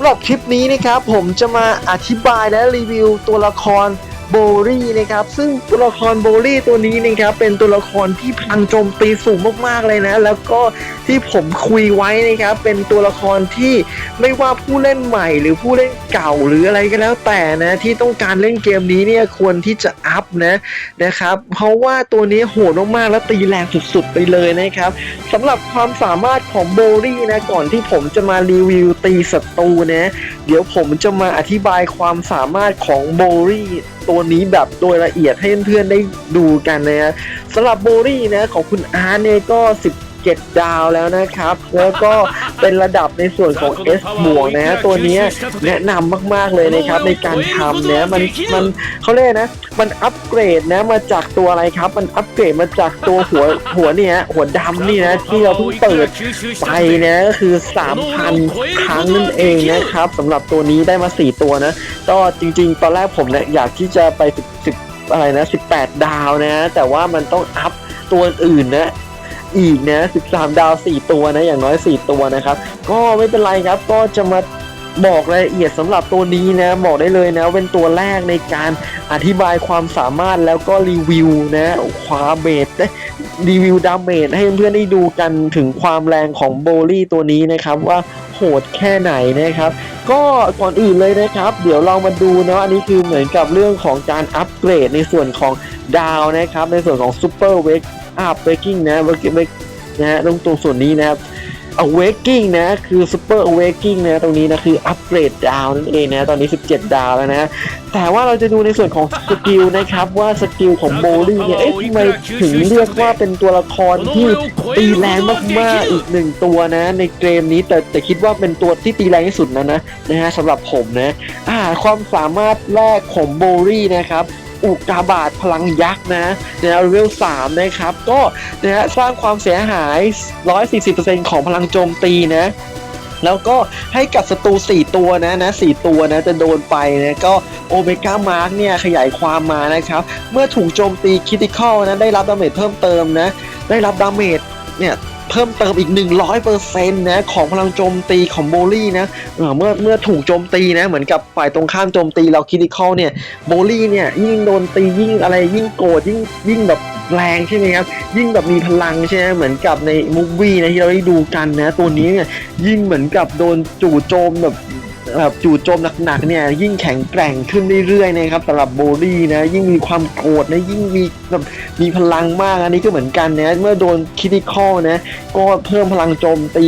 สำหรับคลิปนี้นะครับผมจะมาอธิบายและรีวิวตัวละคร โบลี่นะครับ ซึ่งตัวละครโบลี่ตัวนี้นะครับเป็นตัวละครที่พลังโจมตีสูงมากๆเลยนะ แล้วก็ที่ผมคุยไว้นะครับ เป็นตัวละครที่ไม่ว่าผู้เล่นใหม่ หรือผู้เล่นเก่าหรืออะไรก็แล้วแต่นะที่ต้องการเล่นเกมนี้เนี่ยควรที่จะอัพนะนะครับ เพราะว่าตัวนี้โหดมากๆและตีแรงสุดๆไปเลยนะครับสำหรับความสามารถของโบลี่นะก่อนที่ผมจะมารีวิวตีศัตรูนะเดี๋ยวผมจะมาอธิบายความสามารถของโบลี่ตัวนี้แบบโดยละเอียดให้เพื่อนๆได้ดูกันนะสำหรับโบรี่นะของคุณอาร์ตเนี่ยก็ 17ดาวแล้วนะครับ แล้วก็เป็นระดับในส่วนของ S บวกนะฮะตัวเนี้ยแนะนำมากๆเลยนะครับ ในการทำเนี่ยมันมันเขาเรียกนะ มันอัปเกรดนะมาจากตัวอะไรครับ มันอัปเกรดมาจากตัวหัวหัวเนี่ยหัวดำนี่นะ ที่เราเพิ่งเปิดไปนะก็คือ 3,000 ครั้งนั่นเองนะครับสำหรับตัวนี้ได้มา 4 ตัวนะก็จริง ๆ ตอนแรกผมเนี่ยอยากที่จะไป10 10อะไรนะ 18 ดาวนะ แต่ว่ามันต้องอัพตัวอื่นนะ อีกนะ 13 ดาว 4 ตัวนะ อย่างน้อย 4 ตัวนะครับ ก็ไม่เป็นไรครับ ก็จะมาบอกรายละเอียดสำหรับตัวนี้นะบอกได้เลยนะเป็นตัวแรกในการอธิบายความสามารถแล้วก็รีวิวนะความเบสรีวิวดาเมจให้เพื่อนๆได้ดูกันถึงความแรงของโบลี่ตัวนี้นะครับว่าโหดแค่ไหนนะครับ ก็ก่อนอื่นเลยนะครับ เดี๋ยวเรามาดูเนาะอันนี้คือเหมือนกับเรื่องของการอัปเกรดในส่วนของดาวนะครับ ในส่วนของซูเปอร์เวก อัพเวกิ้งนะเวกเวกนะฮะตรงตรงส่วนนี้นะครับ awakening นะ คือ super awakening นะตรงนี้นะ คืออัปเกรดดาวนั่นเองนะ ตอนนี้ 17 ดาวแล้วนะ แต่ว่าเราจะดูในส่วนของสกิลนะครับ ว่าสกิลของโบลี่เนี่ย เอ๊ะทำไมถึงเรียกว่าเป็นตัวละครที่ตีแรงมากๆ อีกหนึ่งตัวนะ ในเกมนี้แต่แต่คิดว่าเป็นตัวที่ตีแรงที่สุดนะนะนะฮะสำหรับผมนะอ่าความสามารถแรกของโบลี่นะครับ อุกาบาตพลังยักษ์นะในเลเวล3นะครับ ก็นะฮะสร้างความเสียหาย 140%ของพลังโจมตีนะแล้วก็ให้กับศัตรู4ตัวนะนะ4ตัวนะจะโดนไปนะก็โอเมก้ามาร์กเนี่ยขยายความมานะครับ เมื่อถูกโจมตีคิติคอลนะได้รับดาเมจเพิ่มเติมนะ ได้รับดาเมจเนี่ย เพิ่มเติมอีก 100%นะของพลังโจมตีของโบลี่นะเเมื่อเมื่อถูกโจมตีนะเหมือนกับฝ่ายตรงข้ามโจมตีเราคิดิคอลเนี่ยโบลี่เนี่ยยิ่งโดนตียิ่งอะไรยิ่งโกรธยิ่งยิ่งแบบแรงใช่ไหมครับยิ่งแบบมีพลังใช่ไหมเหมือนกับในมูฟวี่นะที่เราได้ดูกันนะตัวนี้เนี่ยยิ่งเหมือนกับโดนจู่โจมแบบ แบบจู่โจมหนักๆเนี่ยยิ่งแข็งแกร่งขึ้นเรื่อยๆนะครับสำหรับโบลี่นะยิ่งมีความโกรธนะยิ่งมีแบบมีพลังมากอันนี้ก็เหมือนกันนะเมื่อโดนคิติคอลนะก็เพิ่มพลังโจมตี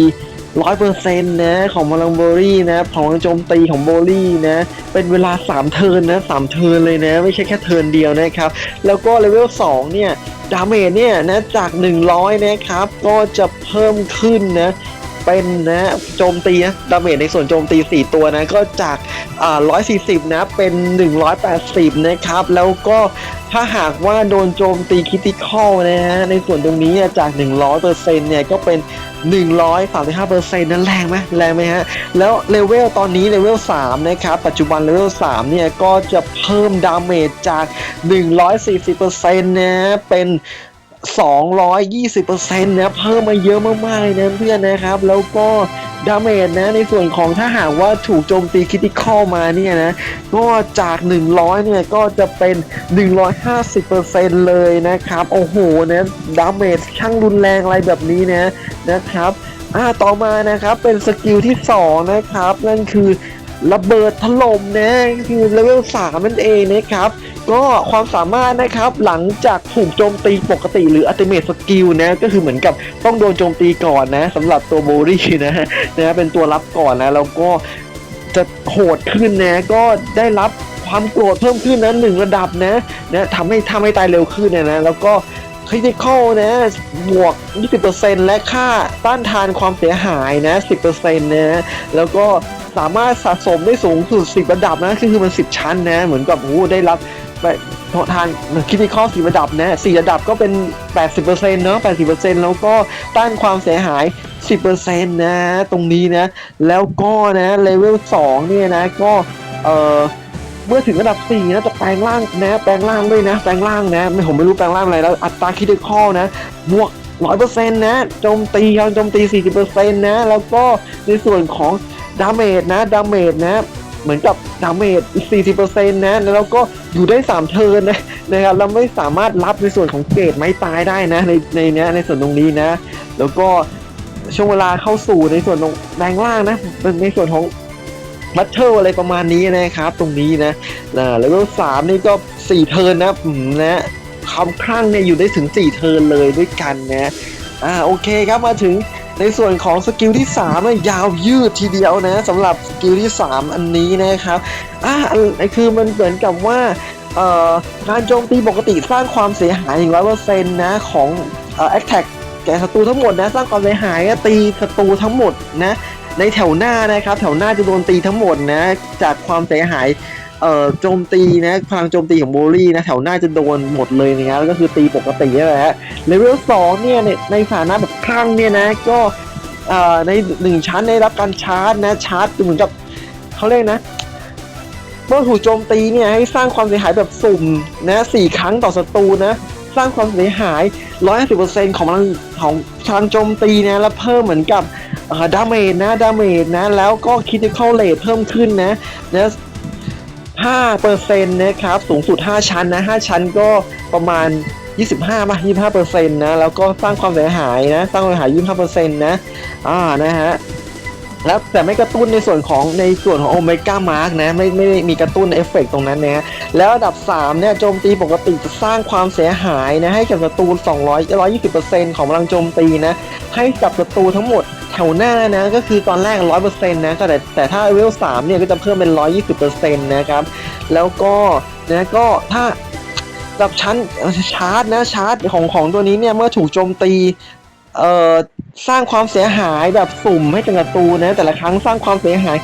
ร้อยเปอร์เซ็นต์นะของพลังโบลี่นะของพลังโจมตีของโบลี่นะเป็นเวลา 3 เทิร์นนะสามเทิร์นเลยนะ ไม่ใช่แค่เทิร์นเดียวนะครับ แล้วก็เลเวล2เนี่ยดาเมจเนี่ยนะจาก 100 นะครับ ก็จะเพิ่มขึ้นนะ เป็นนะโจมตีนะดาเมจในส่วนโจมตี 4 ตัวนะก็จากอ่า140 นะเป็น 180 นะครับ แล้วก็ถ้าหากว่าโดนโจมตีคิติคอลนะฮะในส่วนตรงนี้จาก 100%เนี่ยก็เป็น 135%นั้นแรงไหมแรงไหมฮะ แล้วเลเวลตอนนี้เลเวล3นะครับ ปัจจุบันเลเวล3เนี่ยก็จะเพิ่มดาเมจจาก 140%นะเป็น 220%นะเพิ่มมาเยอะมากๆเลยนะเพื่อนนะครับ แล้วก็ดาเมจนะในส่วนของถ้าหากว่าถูกโจมตีคิติคอลมาเนี่ยนะก็จาก 100 เนี่ยก็จะเป็น 150%เลยนะครับ โอ้โหนะดาเมจช่างรุนแรงอะไรแบบนี้นะนะครับอ่าต่อมานะครับเป็นสกิลที่ 2 นะครับ นั่นคือระเบิดถล่มนะคือเลเวล3นั่นเองนะครับ ก็ความสามารถนะครับหลังจากถูกโจมตีปกติหรืออัติเม e สกิลนะก็คือเหมือนกับต้องโดนโจมตีก่อนนะสำหรับตัวโบรี่นะนะเป็นตัวรับก่อนนะแล้วก็จะโหดขึ้นนะก็ได้รับความโกรธเพิ่มขึ้นนะหนึ่งระดับนะนะทำให้ทำให้ตายเร็วขึ้นเนยนะแล้วก็คริติคอลนะบวก 20%และค่าต้านทานความเสียหายนะ 10%นะแล้วก็สามารถสะสมได้สูงสุด 10 ระดับนะ คือคือมัน 10 ชั้นนะ เหมือนกับโอ้ได้รับ ไปทานคิดที่ข้อสี่ระดับนะสี่ระดับก็เป็น 80%เนาะ80%แล้วก็ต้านความเสียหาย 10%นะตรงนี้นะ แล้วก็นะเลเวล2เนี่ยนะก็เอ่อเมื่อถึงระดับ 4 นะจะแปลงร่างนะ แปลงร่างด้วยนะ แปลงร่างนะไม่ผมไม่รู้แปลงร่างอะไรแล้ว อัตราคิดข้อนะบวก100%นต์นะโจมตียอนโจมตี40%นะ แล้วก็ในส่วนของดาเมจนะดาเมจนะ เหมือนกับดาเมจอีก40%นะแล้วก็อยู่ได้ 3 เทิร์นนะนะครับเราไม่สามารถรับในส่วนของเกรดไม้ตายได้นะในในเนี้ยในส่วนตรงนี้นะ แล้วก็ช่วงเวลาเข้าสู่ในส่วนของแรงล่างนะในส่วนของมัตเทลอะไรประมาณนี้นะครับตรงนี้นะนะแล้วก็สามนี่ก็สี่เทิร์นนะนะความคลั่งเนี่ยอยู่ได้ถึงสี่เทิร์นเลยด้วยกันนะอ่าโอเคครับมาถึง ในส่วนของสกิลที่3เนี่ยยาวยืดทีเดียวนะสำหรับสกิลที่ 3 อันนี้นะครับอ่าอันคือมันเหมือนกับว่าเอ่อการโจมตีปกติสร้างความเสียหายถึงร้อยเปอร์เซ็นต์นะของเอ่อ attack แก่ศัตรูทั้งหมดนะสร้างความเสียหายตีศัตรูทั้งหมดนะในแถวหน้านะครับแถวหน้าจะโดนตีทั้งหมดนะจากความเสียหาย เอ่อโจมตีนะพลังโจมตีของโบลี่นะแถวหน้าจะโดนหมดเลยนะครับก็คือตีปกตินี่แหละฮะเลเวลสองเนี่ยในในฐานะแบบคลั่งเนี่ยนะก็เอ่อในหนึ่งชั้นได้รับการชาร์จนะชาร์จเหมือนกับเขาเรียกนะเมื่อถูกโจมตีเนี่ยให้สร้างความเสียหายแบบสุ่มนะสี่ครั้งต่อศัตรูนะสร้างความเสียหาย 150%ของพลังของพลังโจมตีนะ แล้วเพิ่มเหมือนกับดาเมจนะ ดาเมจนะ แล้วก็คิด i ค a l เลทเพิ่มขึ้นนะนะ 5%นะครับ สูงสุด 5 ชั้นนะ 5 ชั้นก็ประมาณ 25มา25%นะ แล้วก็สร้างความเสียหายนะ สร้างความเสียหาย 25%นะ อ่า นะฮะ แล้วแต่ไม่กระตุ้นในส่วนของในส่วนของโอเมก้ามาร์กนะไม่ไม่ได้มีกระตุ้นเอฟเฟกต์ตรงนั้นนะแล้วอันดับ3เนี่ยโจมตีปกติจะสร้างความเสียหายนะให้กับศัตรู200 120%ของพลังโจมตีนะให้กับศัตรูทั้งหมดแถวหน้านะก็คือตอนแรก 100%นะแต่แต่ถ้าเลเวล3เนี่ยก็จะเพิ่มเป็น 120%นะครับแล้วก็นะก็ถ้ากับชั้นชาร์จนะชาร์จของของตัวนี้เนี่ยเมื่อถูกโจมตี เอ่อสร้างความเสียหายแบบสุ่มให้กับศัตรูนะแต่ละครั้งสร้างความเสียหาย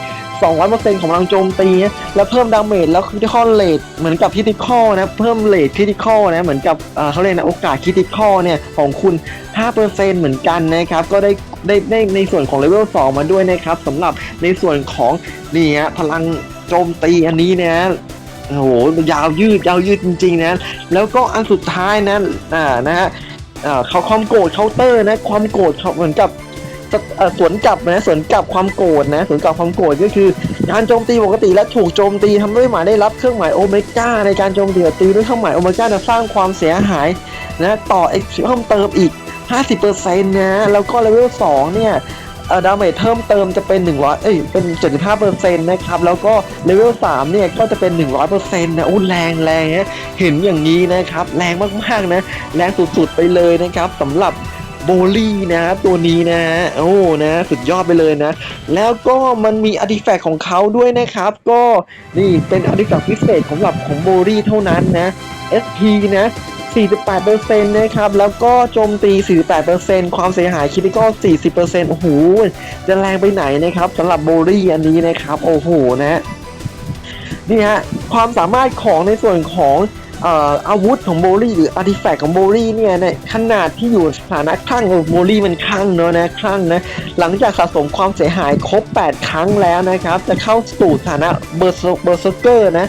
200%ของพลังโจมตีนะแล้วเพิ่มดาเมจแล้วคริติคอลเลทเหมือนกับคริติคอลนะเพิ่มเลทคริติคอลนะเหมือนกับเขาเรียกนะโอกาสคริติคอลเนี่ยของคุณ 5%เหมือนกันนะครับก็ได้ได้ได้ในส่วนของเลเวล 2 มาด้วยนะครับสำหรับในส่วนของนี่ฮะพลังโจมตีอันนี้นะโอ้โหยาวยืดยาวยืดจริงๆนะแล้วก็อันสุดท้ายนะอ่านะฮะ อ่าเขาความโกรธเคาน์เตอร์นะ ความโกรธเขาเหมือนกับสวนกลับนะสวนกลับความโกรธนะสวนกลับความโกรธก็คือ การโจมตีปกติและถูกโจมตีทำให้หมายได้รับเครื่องหมายโอเมก้าในการโจมตีตีด้วยเครื่องหมายโอเมก้าจะสร้างความเสียหายนะต่อเอ็กซ์เพิ่มเติมอีก 50%นะแล้วก็เลเวล2เนี่ย เอ่อดาเมจเพิ่มเติมจะเป็น100เอ้ยเป็น 75%นะครับ แล้วก็เลเวล3เนี่ยก็จะเป็น 100%นะอู้แรงแรงนะเห็นอย่างนี้นะครับ แรงมากๆนะ แรงสุดๆไปเลยนะครับสำหรับโบลี่นะตัวนี้นะโอ้นะสุดยอดไปเลยนะ แล้วก็มันมีอาร์ติแฟกต์ของเขาด้วยนะครับ ก็นี่เป็นอาร์ติแฟกต์พิเศษสำหรับของโบลี่เท่านั้นนะ SP นะ 48%นะครับ แล้วก็โจมตี 48%ความเสียหายคิดก็ 40%โอ้โห จะแรงไปไหนนะครับสำหรับโบลี่อันนี้นะครับ โอ้โหนะนี่ฮะ ความสามารถของในส่วนของเอ่อาวุธของโบลี่หรืออาร์ติแฟกต์ของโบลี่เนี่ยในขนาดที่อยู่สถานะคลั่งโบลี่มันคลั่งเนอะนะคลั่งนะหลังจากสะสมความเสียหายครบ 8 ครั้งแล้วนะครับ จะเข้าสู่สถานะเบอร์เบอร์เซอร์เกอร์นะ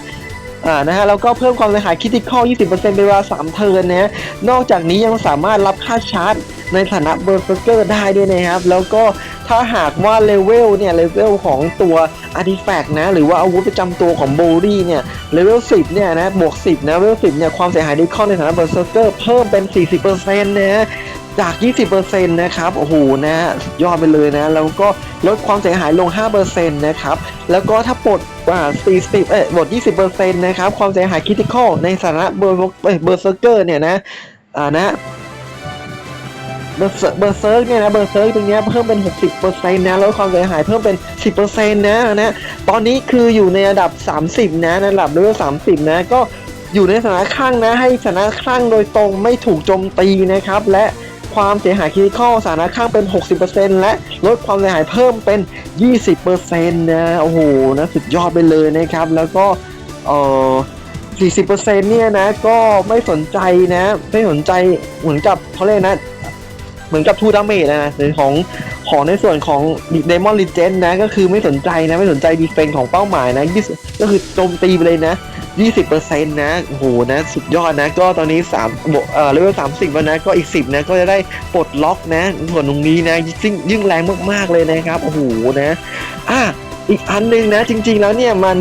อ่านะฮะแล้วก็เพิ่มความเสียหายคิติคอล20%เป็นเวลา 3 เทิร์นนะฮะนอกจากนี้ยังสามารถรับค่าชาร์จในฐานะเบอร์เซอร์เกอร์ได้ด้วยนะครับ แล้วก็ถ้าหากว่าเลเวลเนี่ยเลเวลของตัวอาร์ติแฟกต์นะ หรือว่าอาวุธประจำตัวของโบลี่เนี่ยเลเวล10เนี่ยนะบวก 10 นะเลเวล10เนี่ยความเสียหายดิคอในฐานะเบอร์เซอร์เกอร์เพิ่มเป็น 40%นะฮะ จาก 20%นะครับ โอ้โห นะยอดไปเลยนะ แล้วก็ลดความเสียหายลง 5%นะครับ แล้วก็ถ้าปลดอ่า 40 เอ้ยปลด 20%นะครับ ความเสียหายคริติคอลในสถานะเบอร์เอ้ยเบอร์เซอร์เกอร์เนี่ยนะ อ่านะเบอร์เซเบอร์เซิร์กเนี่ยนะเบอร์เซิร์กตรงนี้เพิ่มเป็น 60%นะแล้วความเสียหายเพิ่มเป็น 10%นะนะตอนนี้คืออยู่ในระดับ 30 นะในระดับเลเวล30 นะ ก็อยู่ในสถานะข้างนะ ให้สถานะข้างโดยตรงไม่ถูกโจมตีนะครับ และ ความเสียหายคริติคอลสถานะข้างเป็น 60%และลดความเสียหายเพิ่มเป็น 20%นะโอ้โหนะสุดยอดไปเลยนะครับ แล้วก็เออ40%เนี่ยนะก็ไม่สนใจนะ ไม่สนใจเหมือนกับเขาเรียกนะ เหมือนกับทูดาเมจนะหรือของของในส่วนของเดมอนลิเจนนะ ก็คือไม่สนใจนะ ไม่สนใจดีเฟนของเป้าหมายนะก็คือโจมตีไปเลยนะ ยี่สิบเปอร์เซ็นะโอ้โหนะสุดยอดนะ ก็ตอนนี้3บวกเอ่อเลเวล30แล้วนะ ก็อีกสิบนะ ก็จะได้ปลดล็อกนะ ส่วนตรงนี้นะซึ่งยิ่งแรงมากๆเลยนะครับ โอ้โหนะอะอีกอันหนึงนะ จริง ๆ แล้วเนี่ยมัน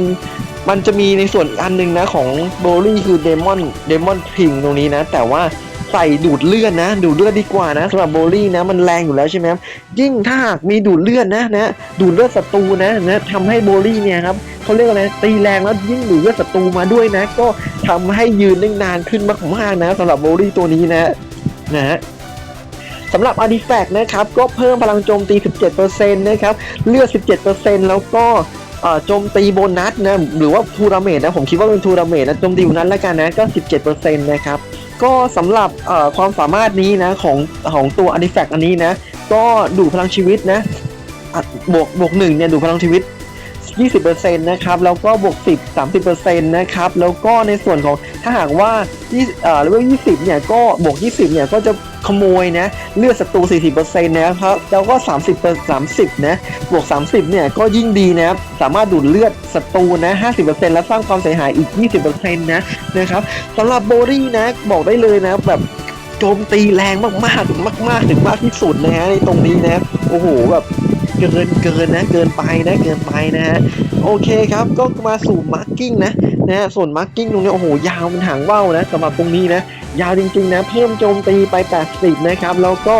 มันจะมีในส่วนอันหนึงนะของโบลี่คือเดมอนเดมอนพิงตรงนี้นะ แต่ว่า ใส่ดูดเลือดนะ ดูดเลือดดีกว่านะสำหรับโบลี่นะมันแรงอยู่แล้วใช่ไหมครับยิ่งถ้าหากมีดูดเลือดนะนะดูดเลือดศัตรูนะนะทำให้โบลี่เนี่ยครับเขาเรียกอะไรตีแรงแล้วยิ่งดูดเลือดศัตรูมาด้วยนะ ก็ทำให้ยืนได้นานขึ้นมากๆนะสำหรับโบลี่ตัวนี้นะนะฮะสำหรับ a r t i f a c t นะครับ ก็เพิ่มพลังโจมตี 17%นะครับ เลือด 17%แล้วก็โจมตีโบนัสนะ หรือว่าทูราเมตนะ ผมคิดว่าเป็นทูราเมตนะ โจมตีโบนัสแล้วกันนะ ก็ 17%นะครับ ก็สำหรับความสามารถนี้นะของของตัว a r t i f a c t อันนี้นะ ก็ดูพลังชีวิตนะบวกบวกหนึ่งเนี่ยดูพลังชีวิต 20%นะครับแล้วก็บวก 10 30%นะครับแล้วก็ในส่วนของถ้าหากว่า20เอ่อเลเวล20 เนี่ยก็บวก 20 เนี่ยก็จะขโมยนะเลือดศัตรู 40%นะครับแล้วก็ 30 30 นะบวก 30 เนี่ยก็ยิ่งดีนะครับสามารถดูดเลือดศัตรูนะ 50%และสร้างความเสียหายอีก 20%นะนะครับสำหรับโบรี่นะบอกได้เลยนะแบบโจมตีแรงมากๆมาก ๆ ถึงมากที่สุดนะฮะในตรงนี้นะ โอ้โหแบบ เกินเกินนะ เกินไปนะ เกินไปนะฮะ โอเคครับ ก็มาสู่มาร์กิ้งนะ นะฮะ ส่วนมาร์กิ้งตรงนี้โอ้โห ยาวเป็นหางว่าวนะสำหรับตรงนี้นะ ยาวจริงๆนะ เพิ่มโจมตีไป 80 นะครับ แล้วก็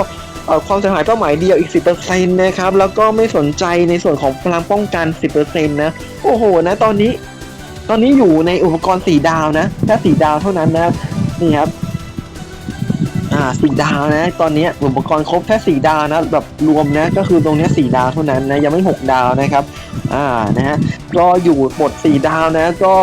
ความเสียหายเป้าหมายเดียวอีก 10%นะครับ แล้วก็ไม่สนใจในส่วนของพลังป้องกัน 10%นะ โอ้โห นะ ตอนนี้ ตอนนี้อยู่ในอุปกรณ์ 4 ดาวนะ แค่ 4 ดาวเท่านั้นนะนี่ครับาสี่ดาวนะ ตอนนี้อุปกรณ์ครบแค่สี่ดาวนะแบบรวมนะก็คือตรงนี้สี่ดาวเท่านั้นนะยังไม่หกดาวนะครับอ่านะฮะก็อยู่บทสี่ดาวนะก็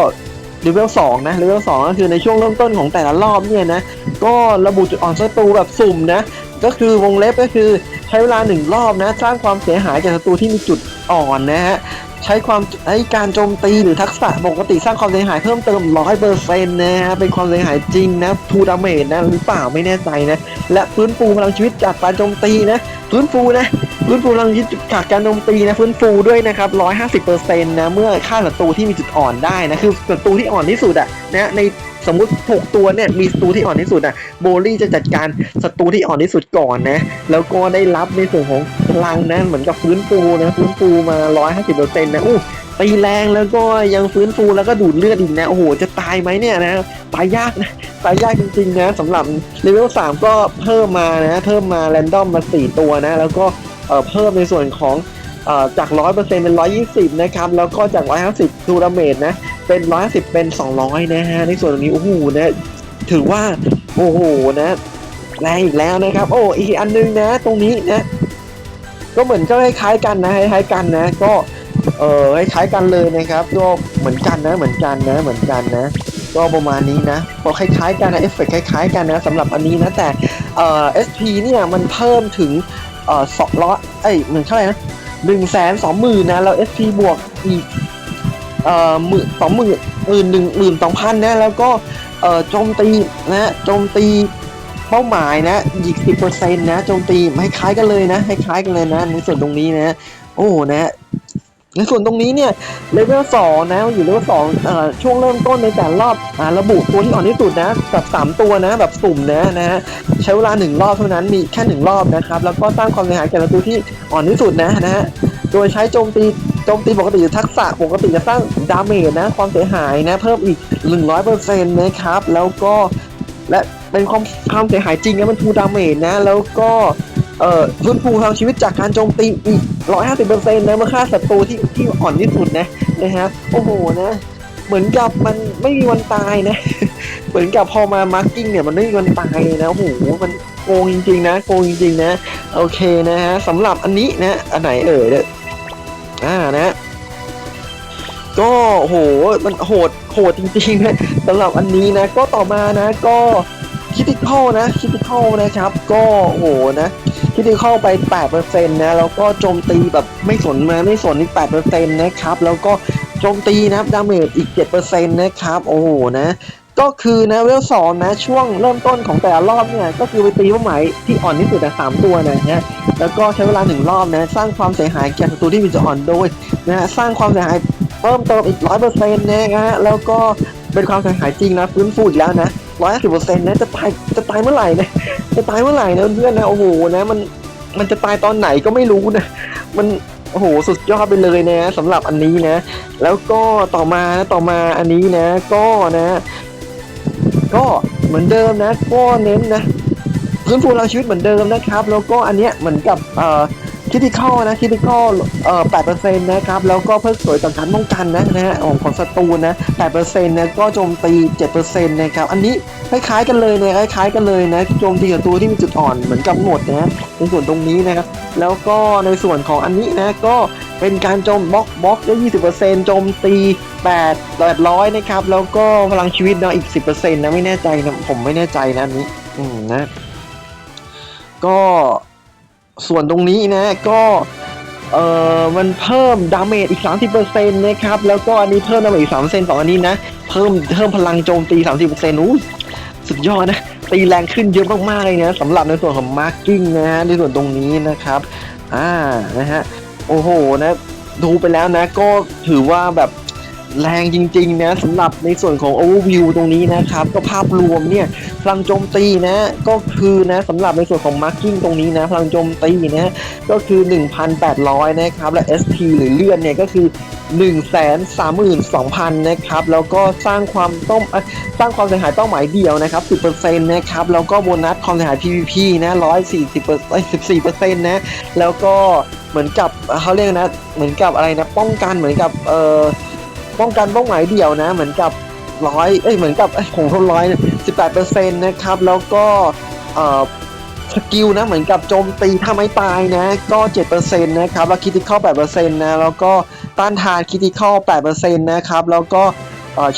เลเวลสองนะเลเวลสองก็คือในช่วงเริ่มต้นของแต่ละรอบเนี่ยนะก็ระบุจุดอ่อนศัตรูแบบสุ่มนะก็คือวงเล็บก็คือใช้เวลาหนึ่งรอบนะ สร้างความเสียหายจากศัตรูที่มีจุดอ่อนนะฮะ ใช้ความไอ้การโจมตีหรือทักษะปกติสร้างความเสียหายเพิ่มเติมร้อยเปอร์เซ็นต์นะฮะเป็นความเสียหายจริงนะทูดาเมจนะหรือเปล่าไม่แน่ใจนะ และฟื้นฟูพลังชีวิตจากการโจมตีนะฟื้นฟูนะฟื้นฟูพลังชีวิตจากการโจมตีนะฟื้นฟูด้วยนะครับร้อยห้าสิบเปอร์เซ็นต์นะเมื่อฆ่าศัตรูที่มีจุดอ่อนได้นะคือศัตรูที่อ่อนที่สุดอะนะใน สมมุติ 6 ตัวเนี่ยมีศัตรูที่อ่อนที่สุดอะโบลี่จะจัดการศัตรูที่อ่อนที่สุดก่อนนะ แล้วก็ได้รับในส่วนของพลังนะเหมือนกับฟื้นฟูนะฟื้นฟูมา150%นะอู้ตีแรงแล้วก็ยังฟื้นฟูแล้วก็ดูดเลือดอีกนะโอ้โหจะตายไหมเนี่ยนะตายยากนะตายยากจริงๆนะสำหรับเลเวล3ก็เพิ่มมานะเพิ่มมาแรนดอมมา 4 ตัวนะ แล้วก็เอ่อเพิ่มในส่วนของ จาก 100%เป็น120 นะครับ แล้วก็จาก 150ทูราเมตนะเป็น 150 เป็น 200 นะฮะ ในส่วนตรงนี้ โอ้โหนะถือว่า โอ้โหนะแรงอีกแล้วนะครับ โอ้อีกอันนึงนะ ตรงนี้นะ ก็เหมือนก็คล้ายๆกันนะคล้ายๆกันนะ ก็เออคล้ายๆกันเลยนะครับก็เหมือนกันนะเหมือนกันนะเหมือนกันนะ ก็ประมาณนี้นะพอคล้ายๆกันนะเอฟเฟกคล้ายๆกันนะสำหรับอันนี้นะแต่เอ่อ SP เนี่ยมันเพิ่มถึงเอ่อสองร้อยเอ้ยเหมือนเท่าไหร่นะ หนึ่งแสนสองหมื่นนะ แล้ว SP บวกอีกเอ่อหมื่นสองหมื่นหมื่นหนึ่งหมื่นสองพันนะ แล้วก็เอ่อโจมตีนะโจมตีเป้าหมายนะอีกสิบเปอร์เซ็นต์นะโจมตีคล้ายๆกันเลยนะคล้ายๆกันเลยนะในส่วนตรงนี้นะ โอ้นะ ในส่วนตรงนี้เนี่ยเลเวลสองนะอยู่เลเวลสองช่วงเริ่มต้นในแต่ละรอบอระบุตัวที่อ่อนที่สุดนะกับสามตัวนะแบบสุ่มนะนะฮะใช้เวลาหนึ่งรอบเท่านั้นมีแค่หนึ่งรอบนะครับ แล้วก็สร้างความเสียหายแก่ศัตรูที่อ่อนที่สุดนะนะฮะโดยใช้โจมตีโจมตีปกติทักษะปกติจะสร้างดาเมจนะความเสียหายนะเพิ่มอีก 100%นะครับแล้วก็และเป็นความความเสียหายจริงนะมันทูดาเมจนะแล้วก็ เอ่อฟื้นฟูพลังชีวิตจากการโจมตีอีก 150%นะเมื่อฆ่าศัตรูที่ที่อ่อนที่สุดนะนะครับโอ้โหนะ เหมือนกับมันไม่มีวันตายนะ เหมือนกับพอมามาร์กิ้งเนี่ยมันไม่มีวันตายเลยนะโอ้โหมันโกงจริงๆนะโกงจริงๆนะ โอเคนะฮะสำหรับอันนี้นะ อันไหนเอ่ยเนี่ยอ่านะก็โหมันโหดโหดจริงๆนะสำหรับอันนี้นะ ก็ต่อมานะก็ คิติคอลนะคิติคอลนะครับ ก็โหนะคิดดีเข้าไป 8%นะแล้วก็โจมตีแบบไม่สนมาไม่สนนี่8%นะครับ แล้วก็โจมตีนับดาเมจอีก 7%นะครับ โอ้โหนะก็คือนะเวลสองนะช่วงเริ่มต้นของแต่ละรอบเนี่ยก็คือไปตีเป้าหมายที่อ่อนที่สุดนะสามตัวนะฮะแล้วก็ใช้เวลาหนึ่งรอบนะสร้างความเสียหายแก่ศัตรูที่มีจุดอ่อนโดยนะฮะสร้างความเสียหายเพิ่มเติมอีก100%นะฮะแล้วก็เป็นความเสียหายจริงนะฟื้นฟูอีกแล้วนะ 150%นต์นะจะตายจะตายเมื่อไหร่นะจะตายเมื่อไหร่นะเพื่อนนะโอ้โหนะมันมันจะตายตอนไหนก็ไม่รู้นะ มันโอ้โหสุดยอดไปเลยนะสำหรับอันนี้นะ แล้วก็ต่อมานะต่อมาอันนี้นะ ก็นะ ก็เหมือนเดิมนะ ก็เน้นนะพื้นฟูพลังชีวิตเหมือนเดิมนะครับ แล้วก็อันเนี้ยเหมือนกับเอ่อ คิติคอนะคิติคอเอ่อแปดเปอร์เซ็นต์นะครับ แล้วก็เพิ่มสวยต่อการป้องกันนะนะฮะของของศัตรูนะแปดเปอร์เซ็นต์นะก็โจมตีเจ็ดเปอร์เซ็นต์นะครับ อันนี้คล้ายๆกันเลยนะคล้ายๆกันเลยนะโจมตีกัตัวที่มีจุดอ่อนเหมือนกับหมดนะในส่วนตรงนี้นะครับ แล้วก็ในส่วนของอันนี้นะก็เป็นการโจมบล็อกบล็อกได้ยี่สิบเปอร์เซ็นต์โจมตีแปดแปดร้อยนะครับ แล้วก็พลังชีวิตเนาะอีกสิบเปอร์เซ็นต์นะไม่แน่ใจนะผมไม่แน่ใจนะอันนี้ อืมนะ ก็ ส่วนตรงนี้นะก็เอ่อมันเพิ่มดาเมจอีก 30%นะครับ แล้วก็อันนี้เพิ่มดาเมจอีก3%สองอันนี้นะ เพิ่มเพิ่มพลังโจมตี 30%อู้สุดยอดนะ ตีแรงขึ้นเยอะมากๆเลยนะสำหรับในส่วนของมาร์กิ้งนะฮะในส่วนตรงนี้นะครับ อ่านะฮะ โอ้โหนะ ดูไปแล้วนะ ก็ถือว่าแบบ แรงจริงๆนะสำหรับในส่วนของ overview ตรงนี้นะครับ ก็ภาพรวมเนี่ยพลังโจมตีนะก็คือนะสำหรับในส่วนของ marking ตรงนี้นะพลังโจมตีนะก็คือ 1,800 นะครับ และ SP หรือเลื่อนเนี่ยก็คือ 132,000 นะครับ แล้วก็สร้างความต้องสร้างความเสียหายเป้าหมายเดียวนะครับ 10%นะครับ แล้วก็โบนัสความเสียหาย PVP นะ140เปอร์14%นะ แล้วก็เหมือนกับเอ่อเขาเรียกนะ เหมือนกับอะไรนะ ป้องกันเหมือนกับเอ่อ ป้องกันเป้าหมายเดียวนะ เหมือนกับร้อยเอ้ยเหมือนกับไอ้ของทนร้อยสิบแปดเปอร์เซ็นต์นะครับ แล้วก็สกิลนะเหมือนกับโจมตีถ้าไม่ตายนะก็เจ็ดเปอร์เซ็นต์นะครับแล้วคิติคอลแปดเปอร์เซ็นต์นะแล้วก็ต้านทานคิติคอลแปดเปอร์เซ็นต์นะครับแล้วก็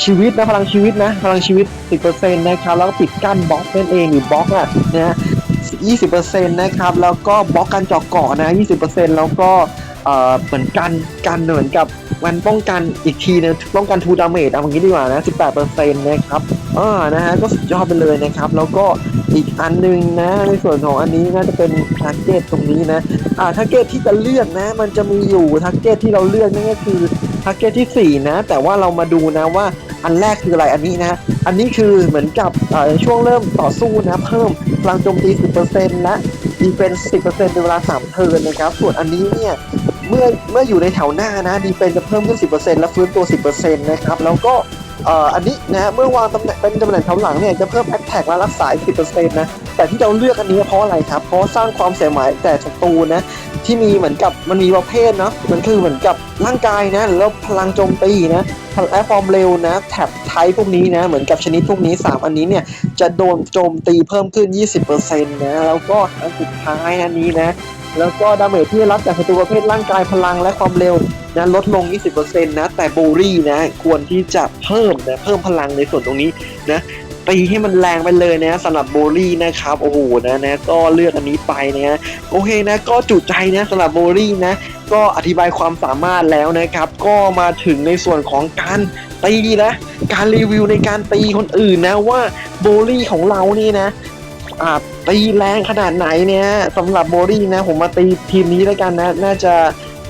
ชีวิตนะพลังชีวิตนะพลังชีวิตสิบเปอร์เซ็นต์นะครับแล้วก็ปิดกั้นบล็อกนั่นเองหรือบล็อกอะนะ20%นะครับ แล้วก็บล็อกการเจาะเกาะนะ 20%แล้วก็ เอ่อเหมือนกันกันเหมือนกับมันป้องกันอีกทีนึงป้องกันทูดาเมจเอาอย่างนี้ดีกว่านะ 18%นะครับอ่านะฮะก็สุดยอดไปเลยนะครับ แล้วก็อีกอันหนึงนะในส่วนของอันนี้น่าจะเป็นทาร์เก็ตตรงนี้นะอ่าทาร์เก็ตที่จะเลือกนะ มันจะมีอยู่ทาร์เก็ตที่เราเลือกนั่นก็คือทาร์เก็ตที่ 4 นะ แต่ว่าเรามาดูนะว่าอันแรกคืออะไรอันนี้นะ อันนี้คือเหมือนกับช่วงเริ่มต่อสู้นะเพิ่มพลังโจมตี 10%และดีเฟนส์10%เป็นเวลา 3 เทิร์นนะครับ ส่วนอันนี้เนี่ย เมื่อเมื่ออยู่ในแถวหน้านะดีเฟนจะเพิ่มขึ้น 10%และฟื้นตัว 10%นะครับแล้วก็อ,อ,อันนี้นะเมื่อวางตำแหน่งเป็นตำแหน่งแถวหลังเนี่ยจะเพิ่มแอตแทกและรักษาอีก10%นะแต่ที่เราเลือกอันนี้เพราะอะไรครับ เพราะสร้างความเสียหายแต่ศัตรูนะที่มีเหมือนกับมันมีประเภทเนาะมันคือเหมือนกับร่างกายนะแล้วพลังโจมตีนะ พลตฟอร์มเร็วนะแท็บไทป์พวกนี้นะ เหมือนกับชนิดพวกนี้ 3 อันนี้เนี่ย จะโดนโจมตีเพิ่มขึ้น 20%นะ แล้วก็อันสุดท้ายอันนี้นะ แล้วก็ดาเมจที่รับจากศัตรูประเภทร่างกายพลังและความเร็วนะลดลง 20%นะ แต่โบรี่นะ ควรที่จะเพิ่มนะ เพิ่มพลังในส่วนตรงนี้นะ ตีให้มันแรงไปเลยนะสำหรับโบลี่นะครับโอ้โหนะนะก็เลือกอันนี้ไปนะโอเคนะก็จุใจนะสำหรับโบลี่นะก็อธิบายความสามารถแล้วนะครับ ก็มาถึงในส่วนของการตีนะการรีวิวในการตีคนอื่นนะว่าโบลี่ของเรานี่นะอ่าตีแรงขนาดไหนเนี่ยสำหรับโบลี่นะ ผมมาตีทีมนี้แล้วกันนะ น่าจะ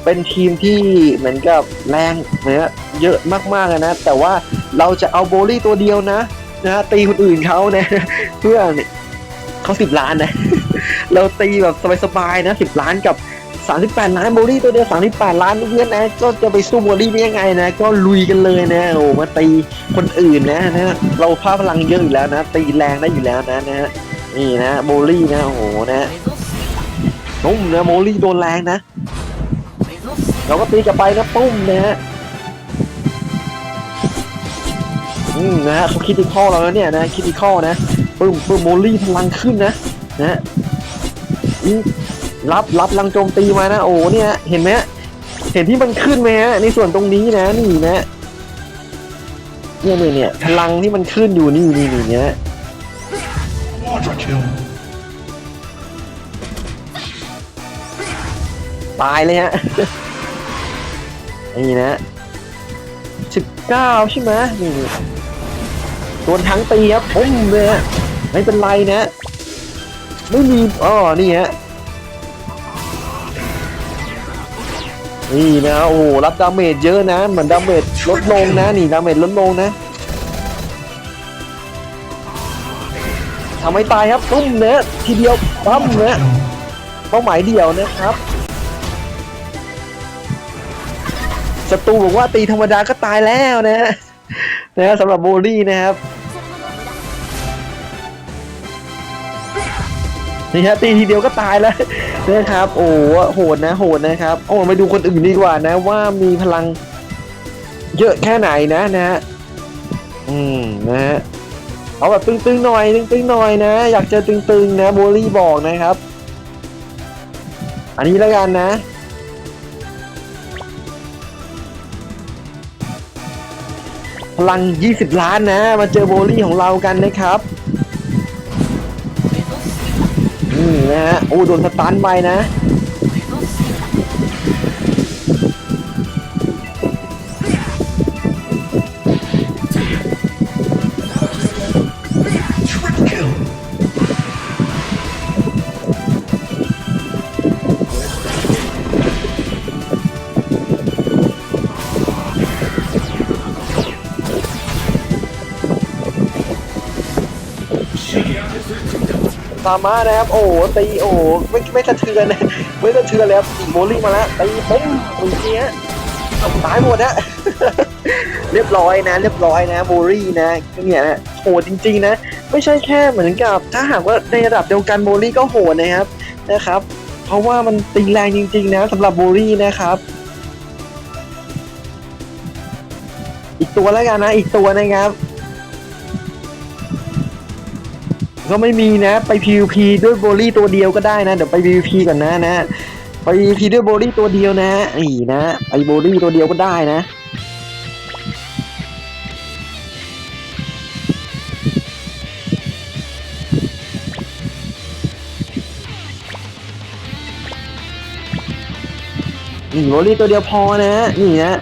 เป็นทีมที่เหมือนกับแรงเนี่ยเยอะมากๆนะ แต่ว่าเราจะเอาโบลี่ตัวเดียวนะ นะตีคนอื่นเขานะ เพื่อเนี่ยเขาสิบล้านนะ เราตีแบบสบายๆนะสิบล้านกับ38ล้านโบลี่ตัวเดียว38ล้านเพื่อนนะ ก็จะไปสู้โบลี่ได้ยังไงนะ ก็ลุยกันเลยนะ โอ้มาตีคนอื่นนะนะ เราพาพลังเยอะอยู่แล้วนะ ตีแรงได้อยู่แล้วนะนะนี่นะโบลี่นะโอ้โหนะปุ้มนะโบลี่โดนแรงนะ เราก็ตีกลับไปนะปุ้มนะฮะ อืมนะฮะเขาคิดที่ข้อเราแล้วเนี่ยนะคิดที่ข้อนะปึ้มปึ้มโบลี่พลังขึ้นนะนะอืมรับรับลังโจมตีมานะโอ้เนี่ยเห็นไหมเห็นที่มันขึ้นไหมฮะในส่วนตรงนี้นะนี่นะเนี่ยเนี่ยเนี่ยพลังที่มันขึ้นอยู่นี่นี่นี่เนี่ยตายเลยฮะนี่นะสิบเก้าใช่ไหมนี่ โดนทั้งตีครับปุ้มเลยฮะไม่เป็นไรนะ ไม่มีอ๋อนี่ฮะนี่นะโอ้รับดาเมจเยอะนะเหมือนดาเมจลดลงนะนี่ดาเมจลดลงนะทำให้ตายครับปุ้มเนะทีเดียวปั๊มเนะเป้าหมายเดียวนะครับศัตรูบอกว่าตีธรรมดาก็ตายแล้วนะนะสำหรับโบลี่นะครับ นี่ฮะตีทีเดียวก็ตายแล้วนะครับ โอ้โหดนะโหดนะครับโอ้มาดูคนอื่นดีกว่านะ ว่ามีพลังเยอะแค่ไหนนะนะฮะอืมนะฮะเอาแบบตึงๆหน่อยตึงๆหน่อยนะ อยากเจอตึงๆนะโบลี่บอกนะครับ อันนี้แล้วกันนะพลัง 20 ล้านนะ มาเจอโบลี่ของเรากันนะครับ นะฮะโอ้โดนสตันไปนะ ตามมานะครับ โอ้ตีโอ้ไม่ไม่สะเทือนไม่สะเทือนแล้วอีโบลิ่มาแล้วตีปุ้มตรงนี้ฮะตายหมดนะเรียบร้อยนะ เรียบร้อยนะโบลี่นะเนี่ยนะโหดจริง ๆ นะ ไม่ใช่แค่เหมือนกับ ถ้าหากว่าในระดับเดียวกันโบลี่ก็โหดนะครับนะครับ เพราะว่ามันตีแรงจริง ๆ นะสำหรับโบลี่นะครับอีกตัวแล้วกันนะอีกตัวนะครับ ก็ไม่มีนะ ไป PVP ด้วยโบลี่ตัวเดียวก็ได้นะ เดี๋ยวไป PVP ก่อนนะนะ ไป PVP ด้วยโบลี่ตัวเดียวนะอีนะไปโบลี่ตัวเดียวก็ได้นะนี่โบลี่ตัวเดียวพอนะนี่นะ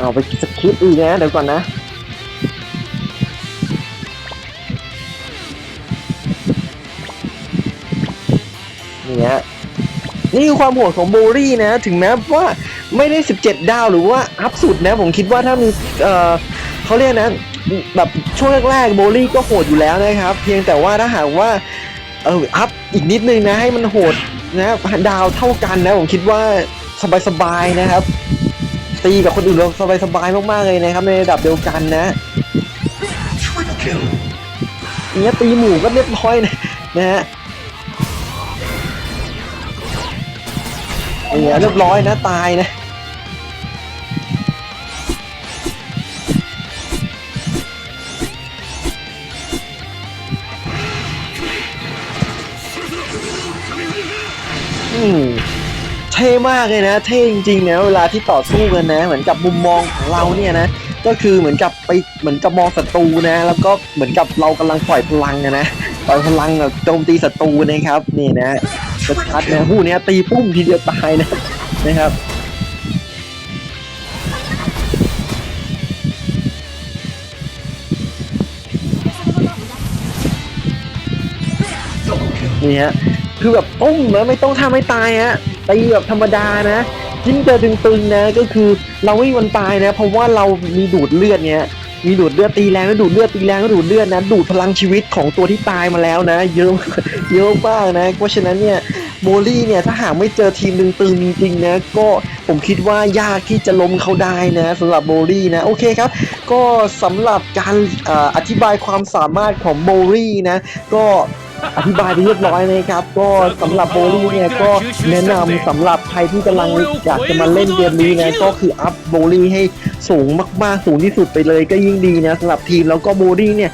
เอาไปสคริปต์อีกนะเดี๋ยวก่อนนะนี่ฮะนี่คือความโหดของโบรี่นะ ถึงแม้ว่าไม่ได้ 17 ดาวหรือว่าอัพสุดนะ ผมคิดว่าถ้ามีเออเขาเรียกนะ แบบช่วงแรกๆโบรี่ก็โหดอยู่แล้วนะครับ เพียงแต่ว่าถ้าหากว่าเอออัพอีกนิดนึงนะให้มันโหดนะดาวเท่ากันนะ ผมคิดว่าสบายๆนะครับ ตีกับคนอื่นเราสบายๆมากๆเลยนะครับในระดับเดียวกันนะเงี้ยตีหมู่ก็เรียบร้อยนะนะฮะเงี้ยเรียบร้อยนะตายนะอืม ท่มากเลยนะ เท่จริงๆนะเวลาที่ต่อสู้กันนะ เหมือนกับมุมมองของเราเนี่ยนะ ก็คือเหมือนกับไปเหมือนกับมองศัตรูนะ แล้วก็เหมือนกับเรากำลังปล่อยพลังอะนะปล่อยพลังแบบโจมตีศัตรูนะครับนี่นะชัดๆนะผู้นี้ตีปุ้มทีเดียวตายนะนะครับนี่ฮะคือแบบปุ้มแล้วไม่ต้องท่าไม่ตายฮะ ตีแบบธรรมดานะยิ่งเจอตึงๆนะก็คือเราไม่มีวันตายนะ เพราะว่าเรามีดูดเลือดเนี้ยมีดูดเลือดตีแรงแล้วดูดเลือดตีแรงแล้วดูดเลือดนะดูดพลังชีวิตของตัวที่ตายมาแล้วนะ เยอะเยอะมากนะ เพราะฉะนั้นเนี่ยโมลี่เนี่ยถ้าหากไม่เจอทีมตึงๆจริงๆนะก็ผมคิดว่ายากที่จะล้มเขาได้นะสำหรับโมลี่นะโอเคครับ ก็สำหรับการเอ่ออธิบายความสามารถของโมลี่นะก็ อธิบายไปเรียบร้อยนะครับ ก็สำหรับโบลี่เนี่ยก็แนะนำสำหรับใครที่กำลังอยากจะมาเล่นเกมนี้นะก็คืออัพโบลี่ให้สูงมากๆ สูงที่สุดไปเลยก็ยิ่งดีนะสำหรับทีมแล้วก็โบลี่เนี่ย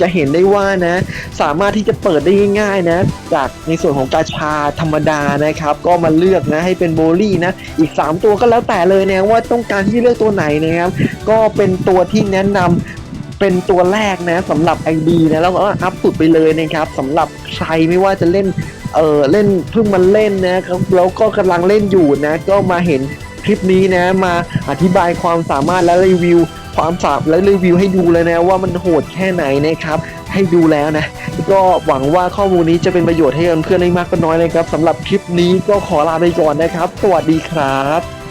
จะเห็นได้ว่านะ สามารถที่จะเปิดได้ง่ายๆนะ จากในส่วนของกาชาธรรมดานะครับ ก็มาเลือกนะให้เป็นโบลี่นะ อีก 3 ตัวก็แล้วแต่เลยนะว่าต้องการที่เลือกตัวไหนนะครับ ก็เป็นตัวที่แนะนำ เป็นตัวแรกนะสำหรับ ID นะแล้วก็อัพสุดไปเลยนะครับสำหรับใครไม่ว่าจะเล่นเออเล่นเพิ่งมาเล่นนะครับแล้วก็กำลังเล่นอยู่นะ ก็มาเห็นคลิปนี้นะมาอธิบายความสามารถและรีวิว ความสามและรีวิวให้ดูเลยนะว่ามันโหดแค่ไหนนะครับ ให้ดูแล้วนะ ก็หวังว่าข้อมูลนี้จะเป็นประโยชน์ให้กับเพื่อนได้มากก็น้อยนะครับสำหรับคลิปนี้ก็ขอลาไปก่อนนะครับ สวัสดีครับ